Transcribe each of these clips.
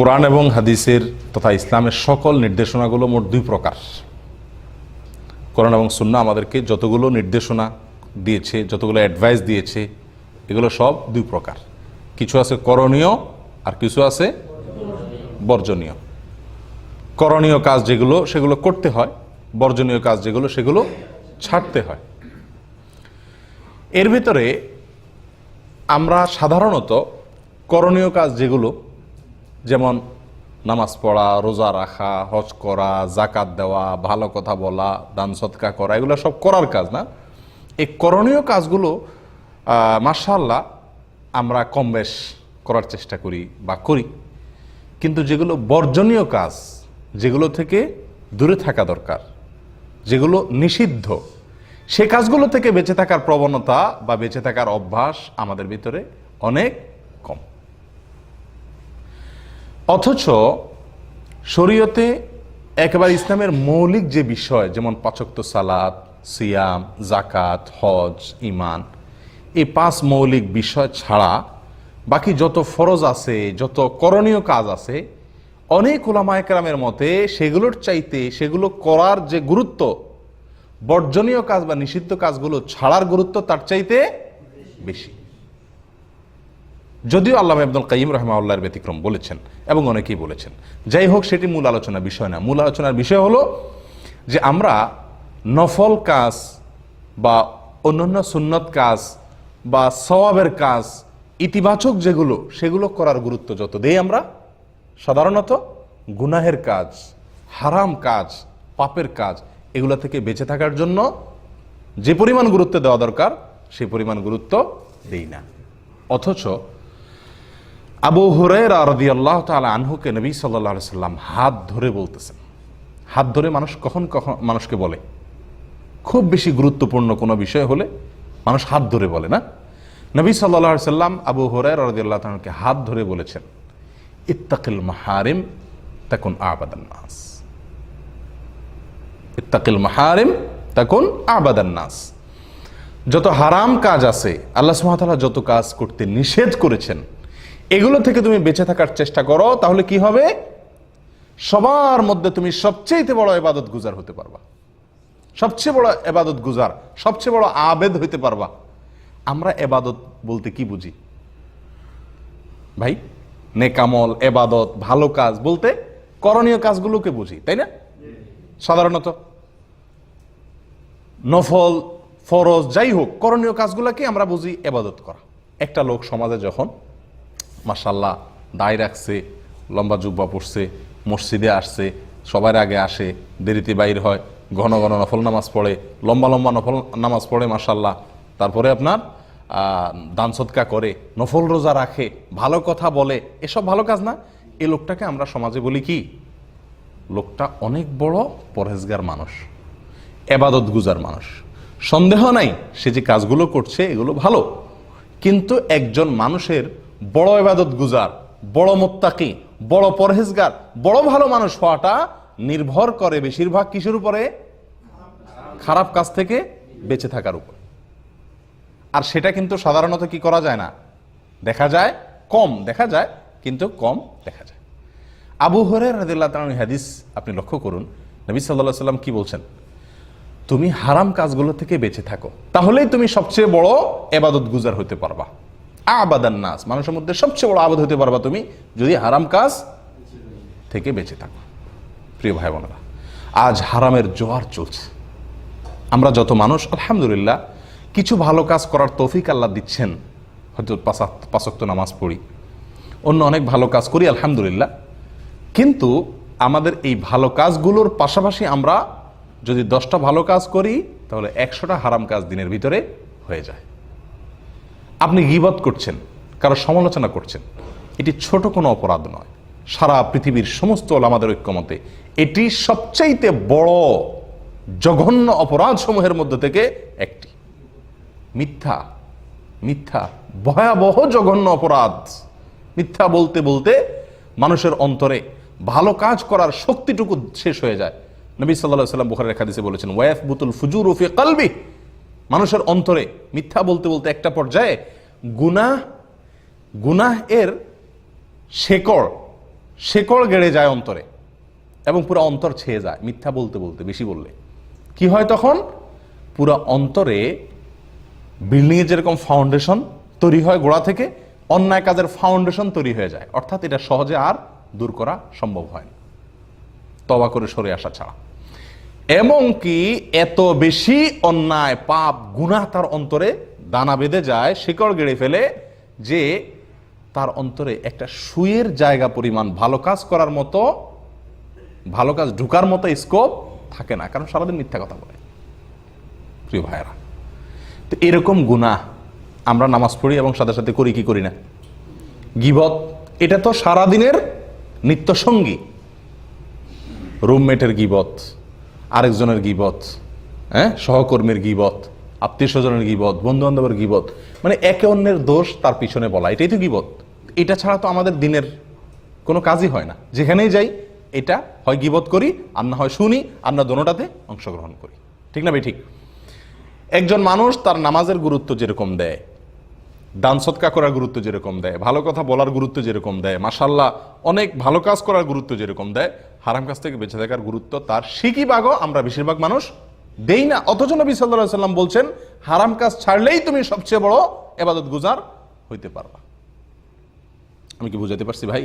কোরআন এবং হাদিসের তথা ইসলামের সকল নির্দেশনাগুলো মোট দুই প্রকার। কোরআন এবং সুন্না আমাদেরকে যতগুলো নির্দেশনা দিয়েছে, যতগুলো অ্যাডভাইস দিয়েছে, এগুলো সব দুই প্রকার। কিছু আছে করণীয় আর কিছু আছে বর্জনীয়। করণীয় কাজ যেগুলো, সেগুলো করতে হয়, বর্জনীয় কাজ যেগুলো, সেগুলো ছাড়তে হয়। এর ভিতরে আমরা সাধারণত করণীয় কাজ যেগুলো যেমন নামাজ পড়া, রোজা রাখা, হজ করা জাকাত দেওয়া, ভালো কথা বলা, দান সৎকা করা, এগুলো সব করার কাজ না? এই করণীয় কাজগুলো মার্শাল্লাহ আমরা কম বেশ করার চেষ্টা করি বা করি। কিন্তু যেগুলো বর্জনীয় কাজ, যেগুলো থেকে দূরে থাকা দরকার, যেগুলো নিষিদ্ধ, সে কাজগুলো থেকে বেঁচে থাকার প্রবণতা বা বেঁচে থাকার অভ্যাস আমাদের ভিতরে অনেক অথচ শরীয়তে একেবারে ইসলামের মৌলিক যে বিষয়, যেমন পাচক্ত সালাত, সিয়াম জাকাত হজ ইমান এই পাঁচ মৌলিক বিষয় ছাড়া বাকি যত ফরজ আছে, যত করণীয় কাজ আছে, অনেক ওলামায়করামের মতে সেগুলোর চাইতে, সেগুলো করার যে গুরুত্ব, বর্জনীয় কাজ বা নিষিদ্ধ কাজগুলো ছাড়ার গুরুত্ব তার চাইতে বেশি। যদিও আল্লাহ আব্দুল কাইম রহমাউল্লাহর ব্যতিক্রম বলেছেন এবং অনেকেই বলেছেন। যাই হোক, সেটি মূল আলোচনার বিষয় না। মূল আলোচনার বিষয় হলো যে আমরা নফল কাজ বা অন্যান্য সুন্নত কাজ বা সওয়াবের কাজ, ইতিবাচক যেগুলো, সেগুলো করার গুরুত্ব যত দেই আমরা, সাধারণত গুনাহের কাজ, হারাম কাজ, পাপের কাজ, এগুলো থেকে বেঁচে থাকার জন্য যে পরিমাণ গুরুত্ব দেওয়া দরকার, সেই পরিমাণ গুরুত্ব দেই না। অথচ আবু হুরায়রা রাদিয়াল্লাহু তাআলা আনহুকে নবী আলাইহি সাল্লাম হাত ধরে বলতেছেন। হাত ধরে মানুষ কখন কখন মানুষকে বলে? খুব বেশি গুরুত্বপূর্ণ কোনো বিষয় হলে মানুষ হাত ধরে বলে, না? নবী আলাইহি সাল্লাম আবু হুরায়রা রাদিয়াল্লাহু তাআলাকে হাত ধরে বলেছেন, ইত্তাকিল মাহারিম তখন আবাদান নাস। ইত্তাকিল মাহারিম তাকুন আবাদান নাস। যত হারাম কাজ আছে, আল্লাহ সুবহানাহু যত কাজ করতে নিষেধ করেছেন এগুলো থেকে তুমি বেঁচে থাকার চেষ্টা করো, তাহলে কি হবে? সবার মধ্যে তুমি সবচেয়ে বড় এবাদত গুজার হতে পারবা। সবচেয়ে বড় এবাদত গুজার, সবচেয়ে বড় আবেদ হইতে পারবা। আমরা এবাদত বলতে কি বুঝি? ভাই, নেকামল, এবাদত, ভালো কাজ বলতে করণীয় কাজগুলোকে বুঝি, তাই না? সাধারণত নফল, ফরজ, যাই হোক, করণীয় কাজগুলোকে আমরা বুঝি এবাদত করা। একটা লোক সমাজে যখন মাসাল্লাহ দায় রাখছে, লম্বা জুব্বা পড়ছে মসজিদে আসছে, সবার আগে আসে, দেরিতে বাইর হয়, ঘন ঘন নফল নামাজ পড়ে, লম্বা লম্বা নফল নামাজ পড়ে মাসাল্লাহ তারপরে আপনার দান সৎকা করে, নফল রোজা রাখে, ভালো কথা বলে, এসব ভালো কাজ না। এই লোকটাকে আমরা সমাজে বলি কি? লোকটা অনেক বড় পরহেজগার মানুষ, এবাদত গুজার মানুষ। সন্দেহ নাই, সে যে কাজগুলো করছে, এগুলো ভালো। কিন্তু একজন মানুষের বড় এবাদত গুজার, বড় মোত্তাকি, বড় পরহেজগার, বড় ভালো মানুষ হওয়াটা নির্ভর করে বেশিরভাগ কিসের উপরে? খারাপ কাজ থেকে বেঁচে থাকার উপর। আর সেটা কিন্তু সাধারণত কি করা যায় না? দেখা যায় কম, দেখা যায় কিন্তু কম দেখা যায়। আবু রাদিল্লাহ তাআলা হাদিস আপনি লক্ষ্য করুন। নবী সাল্লাহ সাল্লাম কি বলছেন? তুমি হারাম কাজগুলো থেকে বেঁচে থাকো। তাহলেই তুমি সবচেয়ে বড় এবাদত গুজার হতে পারবা। আবাদান নাস। মানুষের মধ্যে সবচেয়ে বড় আবাদ হতে পারবা তুমি যদি হারাম কাজ থেকে বেঁচে থাকো। প্রিয় ভাই বোনেরা, আজ হারামের জোয়ার চলছে। আমরা যত মানুষ, আলহামদুলিল্লাহ, কিছু ভালো কাজ করার তৌফিক আল্লাহ দিচ্ছেন। হয়তো পাঁচক্ত নামাজ পড়ি। অন্য অনেক ভালো কাজ করি, আলহামদুলিল্লাহ। কিন্তু আমাদের এই ভালো কাজগুলোর পাশাপাশি আমরা যদি দশটা ভালো কাজ করি, তাহলে একশোটা হারাম কাজ দিনের ভিতরে হয়ে যায়। আপনি গিবত করছেন, কারও সমালোচনা করছেন, এটি ছোট কোনো অপরাধ নয়। সারা পৃথিবীর সমস্ত আমাদের ঐক্যমতে এটি সবচাইতে বড়, জঘন্য অপরাধ সমূহের মধ্যে থেকে একটি। মিথ্যা মিথ্যা, ভয়াবহ জঘন্য অপরাধ। মিথ্যা বলতে বলতে মানুষের অন্তরে ভালো কাজ করার শক্তিটুকু শেষ হয়ে যায়। নবী সাল্লাহ সাল্লাম বুখারের রেখা দিছে বলেছেন ওয়াইফ বুতুল ফুজুর উফি কালবি মানুষের অন্তরে মিথ্যা বলতে বলতে একটা পর্যায়ে গুনাহ গুনাহ এর শেকড় শেকড় গেড়ে যায় অন্তরে এবং পুরো অন্তর ছেয়ে যায়, মিথ্যা বলতে বলতে, বেশি বললে। কি হয় তখন? পুরো অন্তরে বিল্ডিংয়ের যেরকম ফাউন্ডেশন তৈরি হয় গোড়া থেকে, অন্যায় কাজের ফাউন্ডেশন তৈরি হয়ে যায়। অর্থাৎ এটা সহজে আর দূর করা সম্ভব হয় না। তবা করে সরে আসা ছাড়া। এমনকি এত বেশি অন্যায়, পাপ, গুনাহ তার অন্তরে দানা বেঁধে যায়, শিকড় গেড়ে ফেলে যে তার অন্তরে একটা সুয়ের জায়গা পরিমাণ, ভালো কাজ করার মতো, ভালো কাজ ঢুকার মতো স্কোপ থাকে না, কারণ সারাদিন মিথ্যা কথা বলে। প্রিয় ভাইয়েরা, তো এরকম গুনাহ আমরা নামাজ পড়ি এবং সাথে সাথে করি, কি করি না? গিবত, এটা তো সারাদিনের নিত্য সঙ্গী রুমমেটের গিবত আরেকজনের গিবত হ্যাঁ? সহকর্মীর গিবত, আত্মীয় স্বজনের গিবত বন্ধু বান্ধবের গিবত মানে একে অন্যের দোষ তার পিছনে বলা, এটাই তো গিবত। এটা ছাড়া তো আমাদের দিনের কোনো কাজই হয় না। যেখানেই যাই, এটা হয় গিবত করি, আর না হয় শুনি আর না দোনোটাতে অংশগ্রহণ করি। ঠিক না ভাই? ঠিক। একজন মানুষ তার নামাজের গুরুত্ব যেরকম দেয় দান সৎকা করার গুরুত্ব যেরকম দেয়, ভালো কথা বলার গুরুত্ব যেরকম দেয় মাসাল্লাহ অনেক ভালো কাজ করার গুরুত্ব যেরকম দেয়, হারাম কাজ থেকে বেঁচে থাকার গুরুত্ব তার। শিখি বাগও আমরা বেশিরভাগ মানুষ দেই না। অথচ নবী সাল্লাহ সাল্লাম বলছেন, হারাম কাজ ছাড়লেই তুমি সবচেয়ে বড় এবাদত গুজার হইতে পারবা। আমি কি বুঝাতে পারছি ভাই?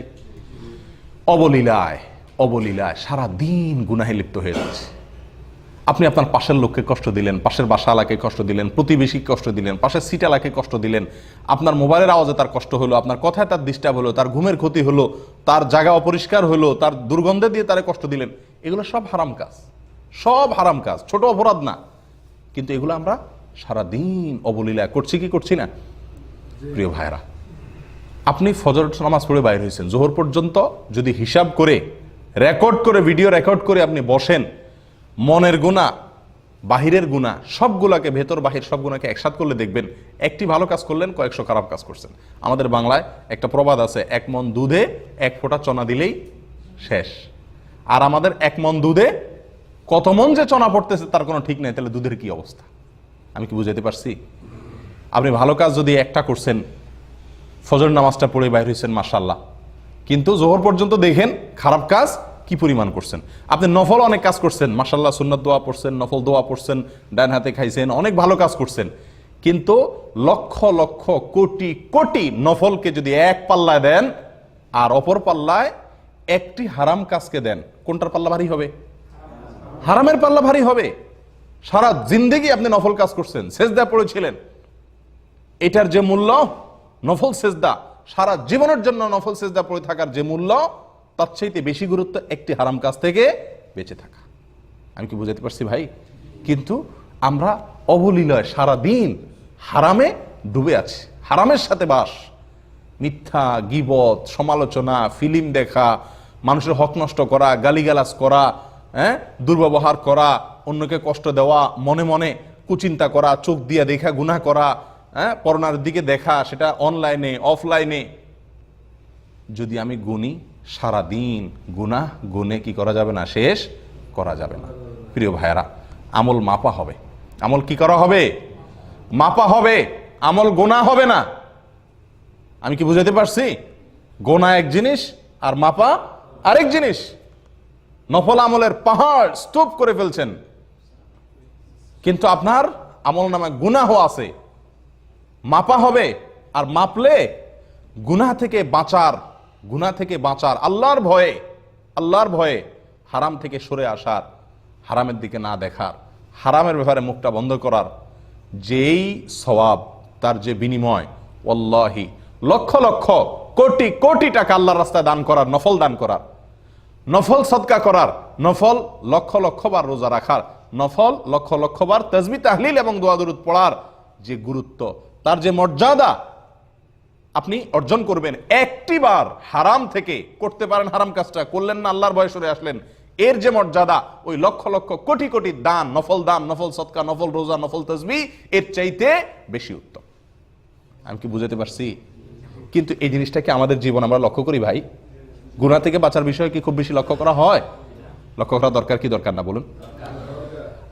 অবলীলায় অবলীলায় সারা দিন গুনাহে লিপ্ত হয়ে যাচ্ছে। আপনি আপনার পাশের লোককে কষ্ট দিলেন, পাশের বাসা এলাকায় কষ্ট দিলেন, প্রতিবেশীকে কষ্ট দিলেন, পাশের সিট এলাকায় কষ্ট দিলেন, আপনার মোবাইলের আওয়াজে তার কষ্ট হলো, আপনার কথায় তার ডিস্টার্ব হলো, তার ঘুমের ক্ষতি হলো, তার জায়গা অপরিষ্কার হলো, তার দুর্গন্ধে দিয়ে তারে কষ্ট দিলেন, এগুলো সব হারাম কাজ, সব হারাম কাজ, ছোট অপরাধ না। কিন্তু এগুলো আমরা সারা দিন অবলীলা করছি কি করছি না? প্রিয় ভাইরা আপনি ফজর নামাজ পড়ে বাইর হয়েছেন, জোহর পর্যন্ত যদি হিসাব করে রেকর্ড করে ভিডিও রেকর্ড করে আপনি বসেন মনের গুণা, বাহিরের গুণা, সবগুলাকে ভেতর, বাহির সব গুণাকে একসাথ করলে দেখবেন একটি ভালো কাজ করলেন, কয়েকশো খারাপ কাজ করছেন। আমাদের বাংলায় একটা প্রবাদ আছে, এক মন দুধে এক ফোঁটা চনা দিলেই শেষ। আর আমাদের এক মন দুধে কত মন যে চনা পড়তেছে তার কোনো ঠিক নেই, তাহলে দুধের কি অবস্থা? আমি কি বুঝাতে পারছি? আপনি ভালো কাজ যদি একটা করছেন ফজর নামাজটা পড়ে বাইর হয়েছেন মাসাল্লাহ কিন্তু জোহর পর্যন্ত দেখেন, খারাপ কাজ কি পরিমাণ করছেন? আপনি নফল অনেক কাজ করছেন। মাসাল্লাহ সুন্নত দোয়া পড়ছেন, নফল দোয়া পড়ছেন, ডান হাতে খাইছেন, অনেক ভালো কাজ করছেন। কিন্তু লক্ষ লক্ষ, কোটি কোটি নফলকে যদি এক পাল্লায় দেন আর অপর পাল্লায় একটি হারাম কাজকে দেন, কোনটার পাল্লা ভারী হবে? হারামের পাল্লা ভারী হবে। সারা জিন্দেগি আপনি নফল কাজ করছেন, সেজদা পড়েছিলেন। এটার যে মূল্য, নফল সেজদা, সারা জীবনের জন্য নফল সেজদা পড়ে থাকার যে মূল্য তার চাইতে বেশি গুরুত্ব একটি হারাম কাজ থেকে বেঁচে থাকা। আমি কি বুঝাতে পারছি ভাই? কিন্তু আমরা অবলীলয় সারা দিন হারামে ডুবে আছি। হারামের সাথে বাস। মিথ্যা, গিবত, সমালোচনা, ফিল্ম দেখা, মানুষের হক নষ্ট করা, গালিগালাজ করা হ্যাঁ? দুর্ব্যবহার করা, অন্যকে কষ্ট দেওয়া, মনে মনে কুচিন্তা করা, চোখ দিয়ে দেখা গুণা করা হ্যাঁ? করোনার দিকে দেখা, সেটা অনলাইনে অফলাইনে যদি আমি গুনি সারা দিন গুনাহ গুনে কি করা যাবে না? শেষ করা যাবে না। প্রিয় ভাইয়েরা, আমল মাপা হবে। আমল কি করা হবে? মাপা হবে। আমল গোনা হবে না। আমি কি বুঝাতে পারছি? গোনা এক জিনিস আর মাপা আরেক জিনিস। নফল আমলের পাহাড় স্তূপ করে ফেলছেন। কিন্তু আপনার আমল নামে গুনাহ আছে। মাপা হবে আর মাপলে গুনাহ থেকে বাঁচার গুনাহ থেকে বাঁচার, আল্লাহর ভয়ে আল্লাহর ভয়ে হারাম থেকে সরে আসার, হারামের দিকে না দেখার, হারামের ব্যাপারে মুখটা বন্ধ করার যেই সওয়াব, তার যে বিনিময় অল্লাহি লক্ষ লক্ষ কোটি কোটি টাকা আল্লাহর রাস্তায় দান করার, নফল দান করার, নফল সদকা করার, নফল লক্ষ লক্ষ বার রোজা রাখার, নফল লক্ষ লক্ষ বার তসবি তাহলিল এবং দোয়াদুরুদ পড়ার যে গুরুত্ব, তার যে মর্যাদা আপনি অর্জন করবেন। একটি বার হারাম থেকে করতে পারেন হারাম কাজটা। করলেন না, আল্লাহর ভয় সরে আসলেন। এর যে মর্যাদা, ওই লক্ষ লক্ষ কোটি কোটি দান, নফল দান, নফল সৎকা নফল রোজা, নফল তসবি এর চাইতে বেশি উত্তম। আমি কি বুঝাতে পারছি? কিন্তু এই জিনিসটাকে আমাদের জীবন আমরা লক্ষ্য করি ভাই? গুণা থেকে বাঁচার বিষয়ে কি খুব বেশি লক্ষ্য করা হয়? লক্ষ্য করা দরকার কি দরকার না বলুন?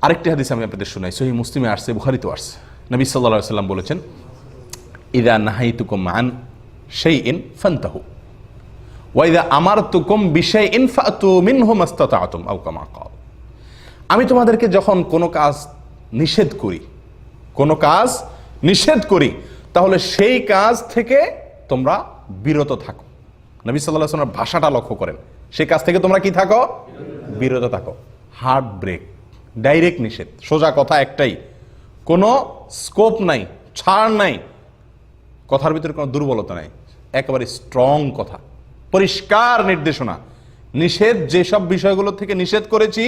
আরেকটি হাদিস আমি আপনাদের শোনাই। সহি মুসলিমে আসছে, বুখারিতেও আসছে। নবী সাল্লাহ সাল্লাম বলেছেন ইদা নাহাইতুকুম আন সেই ইন ফান্তাহু। ওয়াইদা আমার তুকুম বিষয় ইনফাতু মিনহু মাস্তাতাতুম আও কামা ক্বাল আমি তোমাদেরকে যখন কোনো কাজ নিষেধ করি, কোনো কাজ নিষেধ করি, তাহলে সেই কাজ থেকে তোমরা বিরত থাকো। নবী সাল্লাহ সাল্লামের ভাষাটা লক্ষ্য করেন। সেই কাজ থেকে তোমরা কি থাকো? বিরত থাকো। হার্ট ব্রেক, ডাইরেক্ট নিষেধ। সোজা কথা একটাই, কোনো স্কোপ নাই, ছাড় নাই কথার ভিতরে কোনো দুর্বলতা নাই। একেবারে স্ট্রং কথা। পরিষ্কার নির্দেশনা। নিষেধ যেসব বিষয়গুলো থেকে নিষেধ করেছি,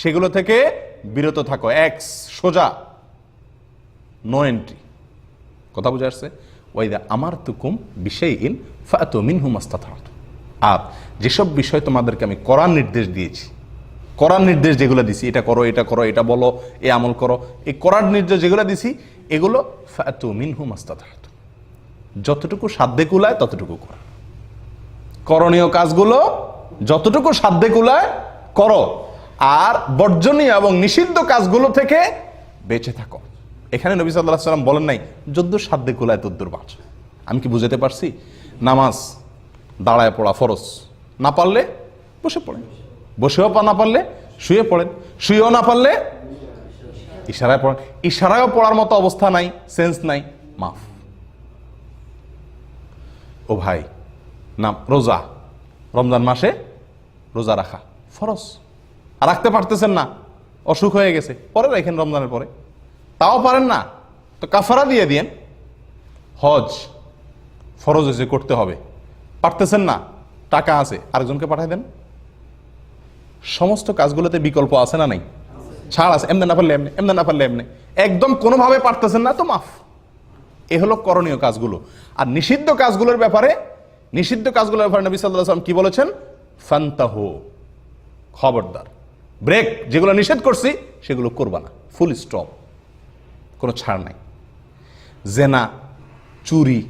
সেগুলো থেকে বিরত থাকো। এক্স সোজা। নো এন্ট্রি কথা বুঝে আসছে? ওয়াইদা আমার তুকুম বিষয় ইন ফাতু মিনহু মাস্তাতাত আর যেসব বিষয় তোমাদেরকে আমি করার নির্দেশ দিয়েছি, করার নির্দেশ যেগুলো দিছি, এটা করো এটা করো, এটা বলো, এ আমল করো, এই করার নির্দেশ যেগুলো দিছি, এগুলো ফাতু মিনহু মাস্তাতাত যতটুকু সাধ্যে কুলায়, ততটুকু করো। করণীয় কাজগুলো যতটুকু সাধ্যে কুলায়, করো। আর বর্জনীয় এবং নিষিদ্ধ কাজগুলো থেকে বেঁচে থাকো। এখানে নবী সাল্লাহ সাল্লাম বলেন নাই, যদ্দুর সাধ্যে কুলায়, তদ্দুর বাঁচ। আমি কি বুঝাতে পারছি? নামাজ, দাঁড়ায় পড়া ফরজ। না পারলে বসে পড়েন। বসেও পা না পারলে শুয়ে পড়েন। শুয়েও না পারলে ইশারায় পড়েন। ইশারায়ও পড়ার মতো অবস্থা নাই, সেন্স নাই, মাফ। ও ভাই না রোজা। রমজান মাসে রোজা রাখা আর রাখতে পারতেছেন না, অসুখ হয়ে গেছে, পরে রাখেন রমজানের পরে। তাও পারেন না, তো কাফারা দিয়ে দিয়েন। হজ ফরজ হয়েছে, করতে হবে। পারতেছেন না, টাকা আছে, আরেকজনকে পাঠাই দেন। সমস্ত কাজগুলোতে বিকল্প আছে না নাই? ছাড় আছে, এমনি না পারলে এমনি এমনি না পারলে এমনি। একদম কোনোভাবে পারতেছেন না, তো মাফ। এ হলো করণীয় কাজগুলো। আর নিষিদ্ধ কাজগুলোর ব্যাপারে, নিষিদ্ধ কাজগুলোর ব্যাপারে নবী সাল্লাহ সাল্লাম কি বলেছেন? ফান্তাহ, খবরদার। ব্রেক, যেগুলো নিষেধ করছি, সেগুলো করবা না। Full stop. কোনো ছাড় নাই। জেনা, চুরি,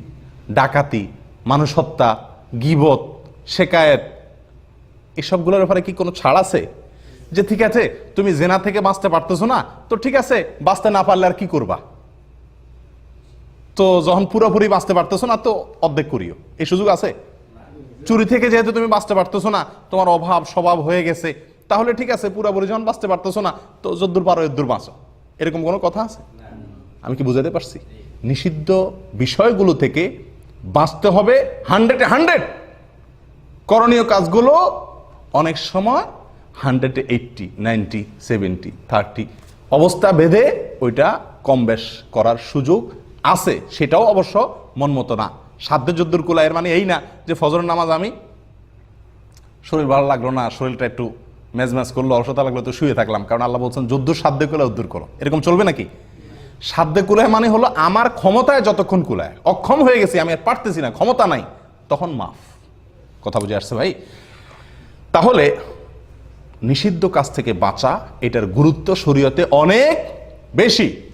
ডাকাতি মানুষ হত্যা গিবত, শেকায়েত, এসবগুলোর ব্যাপারে কি কোনো ছাড় আছে? যে ঠিক আছে, তুমি জেনা থেকে বাঁচতে পারতেছো না, তো ঠিক আছে, বাঁচতে না পারলে আর কি করবা? তো যখন পুরোপুরি বাঁচতে পারতেছো না, তো অর্ধেক করিও। এই সুযোগ আছে? চুরি থেকে যেহেতু তুমি বাঁচতে পারতেছো না, তোমার অভাব, স্বভাব হয়ে গেছে, তাহলে ঠিক আছে, পুরোপুরি যখন বাঁচতে পারতেছো না, তো যদ্দূর পারো এদ্দূর বাঁচো। এরকম কোনো কথা আছে? আমি কি বুঝাতে পারছি? নিষিদ্ধ বিষয়গুলো থেকে বাঁচতে হবে হান্ড্রেডে হান্ড্রেড। করণীয় কাজগুলো অনেক সময় হান্ড্রেডে এইটটি, নাইনটি, সেভেন্টি, থার্টি অবস্থা বেঁধে ওইটা কম বেশ করার সুযোগ আছে, সেটাও অবশ্য মনমতো না। সাধ্য যদ্দুর এর মানে এই না যে ফজরের নামাজ আমি শরীর ভালো লাগল না, শরীরটা একটু ম্যাজ ম্যাজ করল, অলসতা লাগল, তো শুয়ে থাকলাম। কারণ আল্লাহ বলছেন, যদ্দুর সাধ্যে কুলা উদ্দুর করো। এরকম চলবে নাকি? সাধ্যে কুলায় মানে হলো আমার ক্ষমতায় যতক্ষণ কুলায়। অক্ষম হয়ে গেছি, আমি আর পারতেছি না, ক্ষমতা নাই, তখন মাফ। কথা বুঝে আসছে ভাই? তাহলে নিষিদ্ধ কাজ থেকে বাঁচা, এটার গুরুত্ব শরীয়তে অনেক বেশি।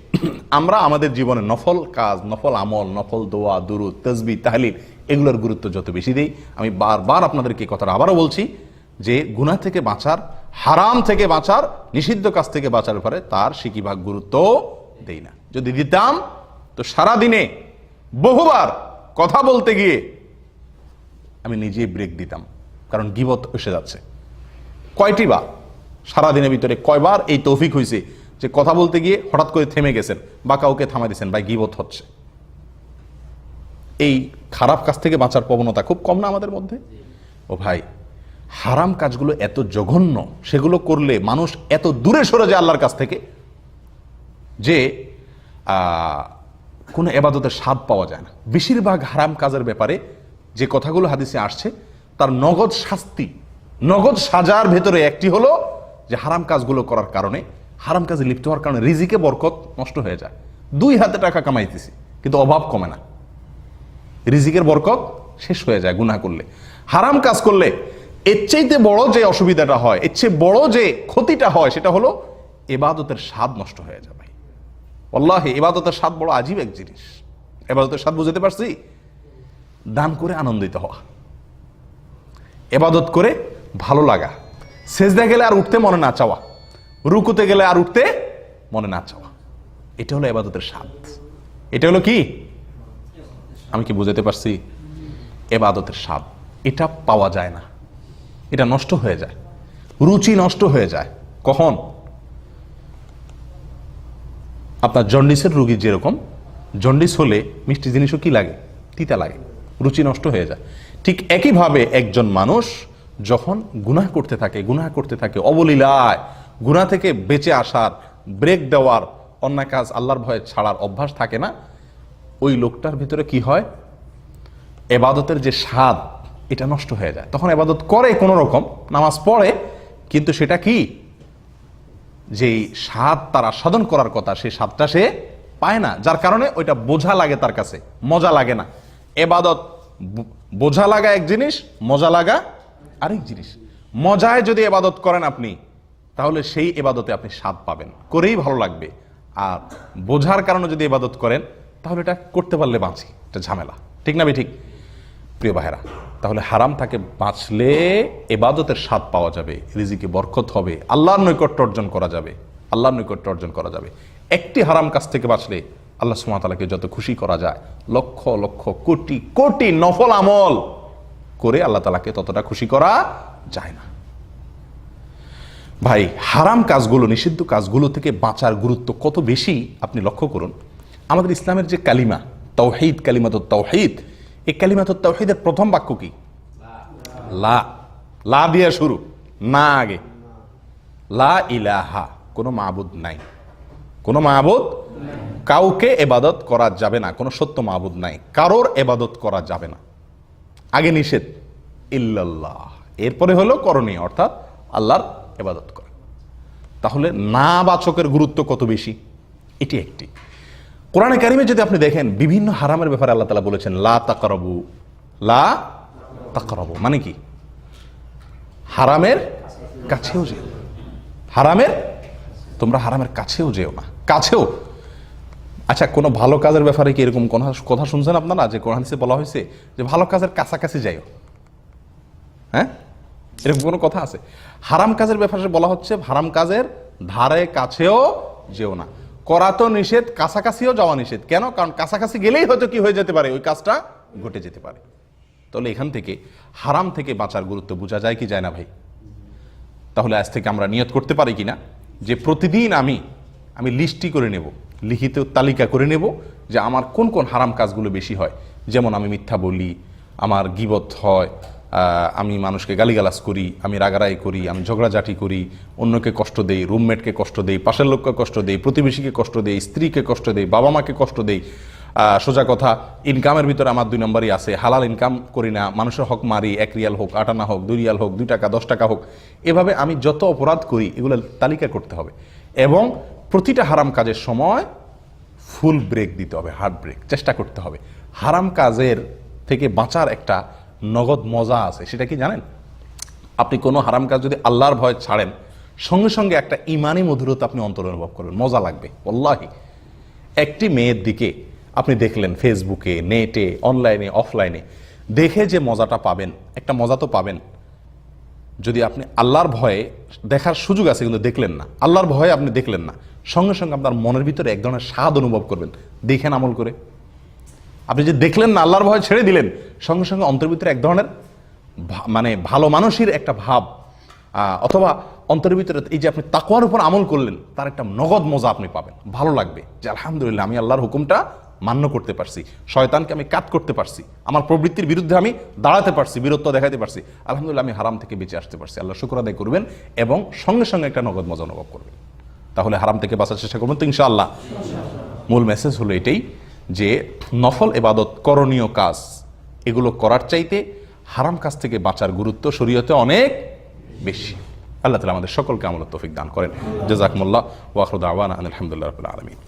আমরা আমাদের জীবনে নফল কাজ, নফল আমল, নফল দোয়া, দুরুদ তসবি তাহলিল এগুলোর গুরুত্ব যত বেশি দেই, আমি বারবার আপনাদেরকে কথাটা আবারও বলছি যে গুনাহ থেকে বাঁচার, হারাম থেকে বাঁচার, নিষিদ্ধ কাজ থেকে বাঁচার পরে তার সিকিভাগ গুরুত্ব দেই না। যদি দিতাম, তো সারা দিনে বহুবার কথা বলতে গিয়ে আমি নিজেই ব্রেক দিতাম, কারণ গিবত এসে যাচ্ছে। কয়টি বা সারাদিনের ভিতরে কয়বার এই তৌফিক হয়েছে যে কথা বলতে গিয়ে হঠাৎ করে থেমে গেছেন বা কাউকে থামাই দিয়েছেন বা গিবত হচ্ছে। এই খারাপ কাজ থেকে বাঁচার প্রবণতা খুব কম না আমাদের মধ্যে? ও ভাই, হারাম কাজগুলো এত জঘন্য, সেগুলো করলে মানুষ এত দূরে সরে যায় আল্লাহর কাছ থেকে যে কোনো এবাদতের স্বাদ পাওয়া যায় না। বেশিরভাগ হারাম কাজের ব্যাপারে যে কথাগুলো হাদিসে আসছে, তার নগদ শাস্তি, নগদ সাজার ভেতরে একটি হলো যে হারাম কাজগুলো করার কারণে হারাম কাজে লিপ্ত হওয়ার কারণে রিজিকে বরকত নষ্ট হয়ে যায়। দুই হাতে টাকা কামাইতেছি, কিন্তু অভাব কমে না। রিজিকের বরকত শেষ হয়ে যায় গুনাহ করলে। হারাম কাজ করলে এর চাইতে বড় যে অসুবিধাটা হয়, এর চেয়ে বড় যে ক্ষতিটা হয়, সেটা হলো এবাদতের স্বাদ নষ্ট হয়ে যাবে ভাই। আল্লাহে এবাদতের স্বাদ বড় আজীব এক জিনিস। এবাদতের স্বাদ বুঝতে পারছি? দান করে আনন্দিত হওয়া। এবাদত করে ভালো লাগা। সেজদা গেলে আর উঠতে মনে না চাওয়া। রুকুতে গেলে আর উঠতে মনে না চাওয়া এটা হলো এবাদতের স্বাদ। এটা হলো কি? আমি কি বুঝাতে পারছি? এবাদতের স্বাদ। এটা পাওয়া যায় না। এটা নষ্ট হয়ে যায়। রুচি নষ্ট হয়ে যায়। কখন? আপনার জন্ডিসের রুগী যেরকম, জন্ডিস হলে মিষ্টি জিনিসও কি লাগে? তিতা লাগে। রুচি নষ্ট হয়ে যায়। ঠিক একইভাবে একজন মানুষ যখন গুনাহ করতে থাকে, গুনাহ করতে থাকে, অবলীলায় গুনাহ থেকে বেঁচে আসার ব্রেক দেওয়ার, অন্যায় কাজ আল্লাহর ভয়ে ছাড়ার অভ্যাস থাকে না। ওই লোকটার ভিতরে কি হয়? এবাদতের যে স্বাদ, এটা নষ্ট হয়ে যায়। তখন এবাদত করে কোনো রকম, নামাজ পড়ে, কিন্তু সেটা কি? যেই স্বাদ তার আস্বাদন করার কথা, সেই স্বাদটা সে পায় না। যার কারণে ওইটা বোঝা লাগে তার কাছে, মজা লাগে না। এবাদত বোঝা লাগা এক জিনিস, মজা লাগা আরেক জিনিস। মজায় যদি এবাদত করেন আপনি তাহলে সেই এবাদতে আপনি স্বাদ পাবেন। করেই ভালো লাগবে। আর বোঝার কারণে যদি এবাদত করেন, তাহলে এটা করতে পারলে বাঁচি, এটা ঝামেলা। ঠিক না ঠিক প্রিয় ভাইরা তাহলে হারাম থেকে বাঁচলে এবাদতের স্বাদ পাওয়া যাবে, রিজিকে বরকত হবে, আল্লাহর নৈকট্য অর্জন করা যাবে, আল্লাহর নৈকট্য অর্জন করা যাবে। একটি হারাম কাজ থেকে বাঁচলে আল্লাহ সুমাতালাকে যত খুশি করা যায়, লক্ষ লক্ষ, কোটি কোটি নফল আমল করে আল্লাহ তালাকে ততটা খুশি করা যায় না। ভাই, হারাম কাজগুলো, নিষিদ্ধ কাজগুলো থেকে বাঁচার গুরুত্ব কত বেশি আপনি লক্ষ্য করুন। আমাদের ইসলামের যে কালিমা তৌহিদ কালিমাত তৌহিদ এই কালিমাত তৌহিদের প্রথম বাক্য কি? লা। লা দিয়ে শুরু। না আগে। লা ইলাহা। কোনো মাবুদ নাই। কোনো মাবুদ কাউকে এবাদত করা যাবে না। কোনো সত্য মাবুদ নাই। কারোর এবাদত করা যাবে না। আগে নিষেধ। ইল্লাল্লাহ। এরপরে হলো করণীয়, অর্থাৎ আল্লাহর এবাদত করা। তাহলে না বাচকের গুরুত্ব কত বেশি? এটি একটি। কোরআনে কারিমে যদি আপনি দেখেন, বিভিন্ন হারামের ব্যাপারে আল্লাহ তালা বলেছেন, লা তাকরাবু লা তাকরাবু। মানে কি? হারামের কাছেও যেও। হারামের, তোমরা হারামের কাছেও যেও না। কাছেও? আচ্ছা কোনো ভালো কাজের ব্যাপারে কি এরকম কোনো কথা শুনছেন আপনারা? যে কোরআন বলা হয়েছে যে ভালো কাজের কাছাকাছি যাইও। হ্যাঁ? এরকম কোনো কথা আছে? হারাম কাজের ব্যাপারে বলা হচ্ছে, হারাম কাজের ধারে কাছেও যেও না। করা তো নিষেধ, কাছাকাছিও যাওয়া নিষেধ। কেন? কারণ কাছাকাছি গেলেই হয়তো কি হয়ে যেতে পারে, ওই কাজটা ঘটে যেতে পারে। তাহলে এখান থেকে হারাম থেকে বাঁচার গুরুত্ব বোঝা যায় কি যায় না ভাই? তাহলে আজ থেকে আমরা নিয়ত করতে পারি কি না যে প্রতিদিন আমি আমি লিস্টটি করে নেব, লিখিত তালিকা করে নেব যে আমার কোন কোন হারাম কাজগুলো বেশি হয়। যেমন আমি মিথ্যা বলি, আমার গিবত হয় আমি মানুষকে গালিগালাজ করি, আমি রাগারাই করি, আমি ঝগড়াঝাটি করি, অন্যকে কষ্ট দেই রুমমেটকে কষ্ট দেই, পাশের লোককে কষ্ট দেই, প্রতিবেশীকে কষ্ট দেই, স্ত্রীকে কষ্ট দেই বাবা মাকে কষ্ট দেই। সোজা কথা ইনকামের ভিতরে আমার দুই নম্বরই আছে, হালাল ইনকাম করি না, মানুষের হক মারি, এক রিয়াল হোক আটানা হোক, দুই রিয়াল হোক, দুই টাকা, দশ টাকা হোক। এভাবে আমি যত অপরাধ করি, এগুলো তালিকা করতে হবে। এবং প্রতিটা হারাম কাজের সময় ফুল ব্রেক দিতে হবে হার্ড ব্রেক চেষ্টা করতে হবে। হারাম কাজের থেকে বাঁচার একটা নগদ মজা আছে, সেটা কি জানেন? আপনি কোনো হারাম কাজ যদি আল্লাহর ভয় ছাড়েন, সঙ্গে সঙ্গে একটা ইমানি মধুরতা আপনি অন্তর অনুভব করবেন, মজা লাগবে অল্লাহি একটি মেয়ের দিকে আপনি দেখলেন ফেসবুকে, নেটে, অনলাইনে, অফলাইনে, দেখে যে মজাটা পাবেন, একটা মজা তো পাবেন। যদি আপনি আল্লাহর ভয়ে দেখার সুযোগ আছে কিন্তু দেখলেন না, আল্লাহর ভয়ে আপনি দেখলেন না, সঙ্গে সঙ্গে আপনার মনের ভিতরে এক ধরনের স্বাদ অনুভব করবেন। দেখেন আমল করে। আপনি যে দেখলেন না, আল্লাহর ভয় ছেড়ে দিলেন, সঙ্গে সঙ্গে অন্তর ভিতরে এক ধরনের মানে ভালো মানুষের একটা ভাব অথবা অন্তরের ভিতরে এই যে আপনি তাকওয়ার উপর আমল করলেন, তার একটা নগদ মজা আপনি পাবেন, ভালো লাগবে। যে আলহামদুলিল্লাহ, আমি আল্লাহর হুকুমটা মান্য করতে পারছি, শয়তানকে আমি কাট করতে পারছি, আমার প্রবৃত্তির বিরুদ্ধে আমি দাঁড়াতে পারছি, বীরত্ব দেখাতে পারছি, আলহামদুলিল্লাহ, আমি হারাম থেকে বেঁচে আসতে পারছি। আল্লাহ শুক্র আদায় করবেন এবং সঙ্গে সঙ্গে একটা নগদ মজা অনুভব করবেন। তাহলে হারাম থেকে বাঁচার চেষ্টা করবেন তো ইনশাআল্লাহ। মূল মেসেজ হলো এটাই যে নফল এবাদত করণীয় কাজ, এগুলো করার চাইতে হারাম কাজ থেকে বাঁচার গুরুত্ব শরীয়তে অনেক বেশি। আল্লাহ তালা আমাদের সকলকে আমল তৌফিক দান করেন। জাজাকমুল্লাহ ওয়াখরুদ আওয়ান আলহামদুলিল্লাহ আলমিন।